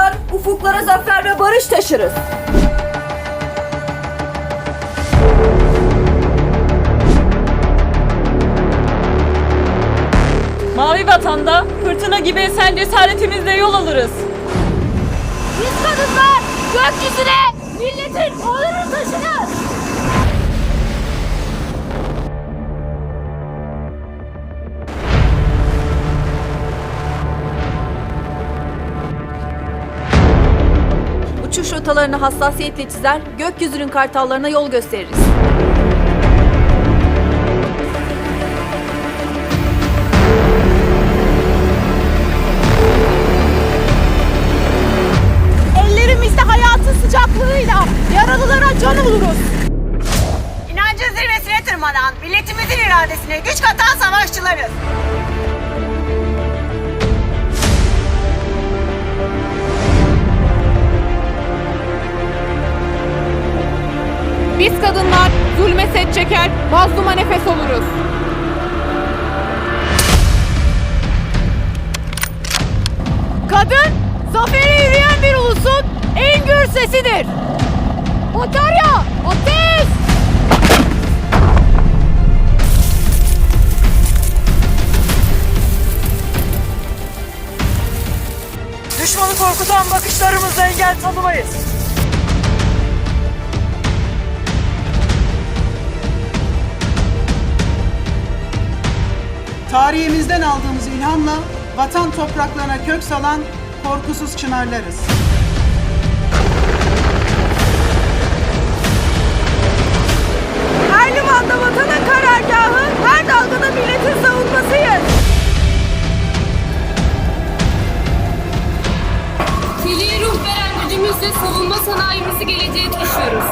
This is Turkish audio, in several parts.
uçar, ufuklara zafer ve barış taşırız. Mavi vatanda fırtına gibi esen cesaretimizle yol alırız. Biz kadınlar gökyüzüne milletin onurunu taşırız. Uçuş rotalarını hassasiyetle çizer, gökyüzünün kartallarına yol gösteririz. Ellerimizde hayatın sıcaklığıyla yaralılara can oluruz. İnancın zirvesine tırmanan, milletimizin iradesine güç katan savaşçılarız. Zulme set çeker, mazluma nefes oluruz. Kadın, zaferi yürüyen bir ulusun en gür sesidir. Batarya, ateş! Düşmanı korkutan bakışlarımızla engel tanımayız. Tarihimizden aldığımız ilhamla vatan topraklarına kök salan korkusuz çınarlarız. Her limanda vatanın karargahı, her dalgada milletin savunmasıyız. Çeliğe ruh veren gücümüzle savunma sanayimizi geleceğe taşıyoruz.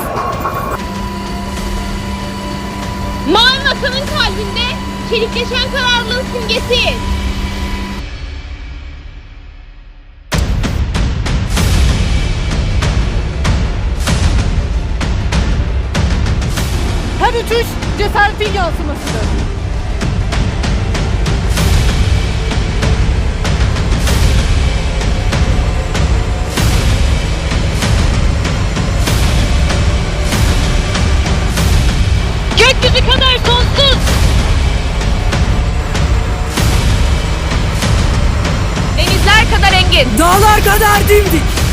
Mavi vatanın kalbinde çelikleşen kararlılığın simgesi. Her uçuş cesaretin yansımasıdır. Gökyüzü kadar soğuk. Çekin. Dağlar kadar dimdik.